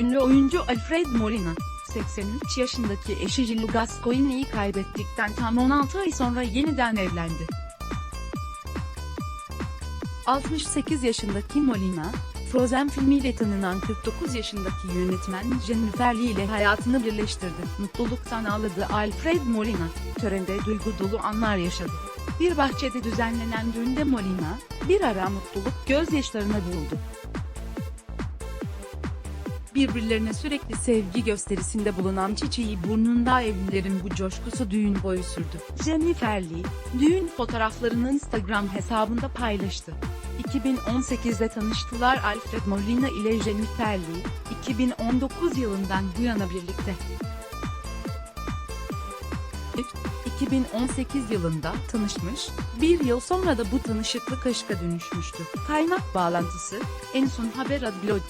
Ünlü oyuncu Alfred Molina, 83 yaşındaki eşi Jill Gascoigne'yi kaybettikten tam 16 ay sonra yeniden evlendi. 68 yaşındaki Molina, Frozen filmiyle tanınan 49 yaşındaki yönetmen Jennifer Lee ile hayatını birleştirdi. Mutluluktan ağladı Alfred Molina, törende duygu dolu anlar yaşadı. Bir bahçede düzenlenen düğünde Molina, bir ara mutluluk gözyaşlarına buldu. Birbirlerine sürekli sevgi gösterisinde bulunan çiçeği burnunda evlilerin bu coşkusu düğün boyu sürdü. Jennifer Lee, düğün fotoğraflarını Instagram hesabında paylaştı. 2018'de tanıştılar Alfred Molina ile Jennifer Lee, 2019 yılından bu yana birlikte. 2018 yılında tanışmış, bir yıl sonra da bu tanışıklık aşka dönüşmüştü. Kaynak bağlantısı, en son haber adlı